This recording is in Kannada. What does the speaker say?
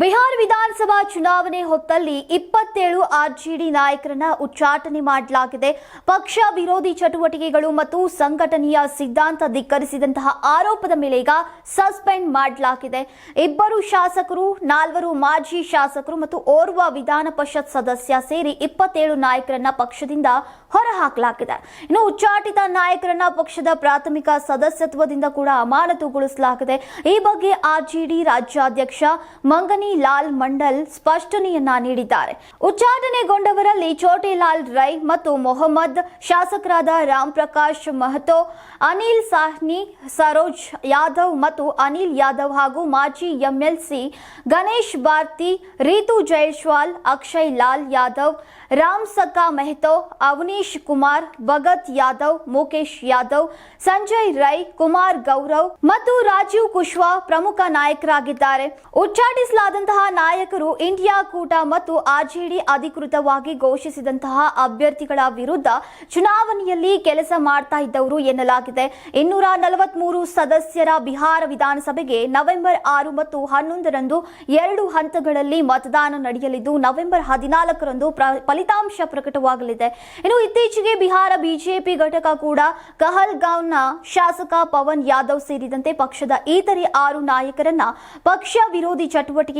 ಬಿಹಾರ ವಿಧಾನಸಭಾ ಚುನಾವಣೆ ಹೊತ್ತಲ್ಲಿ ಇಪ್ಪತ್ತೇಳು ಆರ್ಜೆಡಿ ನಾಯಕರನ್ನ ಉಚ್ಚಾಟನೆ ಮಾಡಲಾಗಿದೆ. ಪಕ್ಷ ವಿರೋಧಿ ಚಟುವಟಿಕೆಗಳು ಮತ್ತು ಸಂಘಟನೆಯ ಸಿದ್ಧಾಂತ ಧಿಕ್ಕರಿಸಿದಂತಹ ಆರೋಪದ ಮೇಲೆ ಈಗ ಸಸ್ಪೆಂಡ್ ಮಾಡಲಾಗಿದೆ. ಇಬ್ಬರು ಶಾಸಕರು, ನಾಲ್ವರು ಮಾಜಿ ಶಾಸಕರು ಮತ್ತು ಓರ್ವ ವಿಧಾನ ಪರಿಷತ್ ಸದಸ್ಯ ಸೇರಿ ಇಪ್ಪತ್ತೇಳು ನಾಯಕರನ್ನ ಪಕ್ಷದಿಂದ ಹೊರಹಾಕಲಾಗಿದೆ. ಇನ್ನು ಉಚ್ಚಾಟಿತ ನಾಯಕರನ್ನ ಪಕ್ಷದ ಪ್ರಾಥಮಿಕ ಸದಸ್ಯತ್ವದಿಂದ ಕೂಡ ಅಮಾನತುಗೊಳಿಸಲಾಗಿದೆ. ಈ ಬಗ್ಗೆ ಆರ್ಜೆಡಿ ರಾಜ್ಯಾಧ್ಯಕ್ಷ ಮಂಗನಿ ಲಾಲ್ ಮಂಡಲ್ ಸ್ಪಷ್ಟನೆಯನ್ನ ನೀಡಿದ್ದಾರೆ. ಉಚ್ಚಾಟನೆಗೊಂಡವರಲ್ಲಿ ಚೋಟೆಲಾಲ್ ರೈ ಮತ್ತು ಮೊಹಮ್ಮದ್ ಶಾಸಕರಾದ ರಾಮ್ ಪ್ರಕಾಶ್ ಮಹತೋ, ಅನಿಲ್ ಸಾಹ್ನಿ, ಸರೋಜ್ ಯಾದವ್ ಮತ್ತು ಅನಿಲ್ ಯಾದವ್ ಹಾಗೂ ಮಾಜಿ ಎಂಎಲ್ಸಿ ಗಣೇಶ್ ಭಾರ್ತಿ, ರೀತು ಜೈಸ್ವಾಲ್, ಅಕ್ಷಯ್ ಲಾಲ್ ಯಾದವ್ ರಾಮ್ ಸಕ್ಕಾ ಮೆಹ್ತೋ, ಅವನೀಶ್ ಕುಮಾರ್, ಭಗತ್ ಯಾದವ್, ಮುಕೇಶ್ ಯಾದವ್, ಸಂಜಯ್ ರೈ, ಕುಮಾರ್ ಗೌರವ್ ಮತ್ತು ರಾಜೀವ್ ಕುಶ್ವಾ ಪ್ರಮುಖ ನಾಯಕರಾಗಿದ್ದಾರೆ. ಉಚ್ಚಾಟಿಸಲಾದಂತಹ ನಾಯಕರು ಇಂಡಿಯಾ ಕೂಟ ಮತ್ತು ಆರ್ಜೆಡಿ ಅಧಿಕೃತವಾಗಿ ಘೋಷಿಸಿದಂತಹ ಅಭ್ಯರ್ಥಿಗಳ ವಿರುದ್ಧ ಚುನಾವಣೆಯಲ್ಲಿ ಕೆಲಸ ಮಾಡ್ತಾ ಇದ್ದವರು ಎನ್ನಲಾಗಿದೆ. ಇನ್ನೂರ ನಲವತ್ಮೂರು ಸದಸ್ಯರ ಬಿಹಾರ ವಿಧಾನಸಭೆಗೆ ನವೆಂಬರ್ ಆರು ಮತ್ತು ಹನ್ನೊಂದರಂದು ಎರಡು ಹಂತಗಳಲ್ಲಿ ಮತದಾನ ನಡೆಯಲಿದ್ದು, ನವೆಂಬರ್ ಹದಿನಾಲ್ಕರಂದು ಫಲಿತಾಂಶ ಪ್ರಕಟವಾಗಲಿದೆ. ಇನ್ನು ಇತ್ತೀಚೆಗೆ ಬಿಹಾರ ಬಿಜೆಪಿ ಘಟಕ ಕೂಡ ಕಹಲ್ಗಾಂವ್ನ ಶಾಸಕ ಪವನ್ ಯಾದವ್ ಸೇರಿದಂತೆ ಪಕ್ಷದ ಇತರೆ ಆರು ನಾಯಕರನ್ನ ಪಕ್ಷ ವಿರೋಧಿ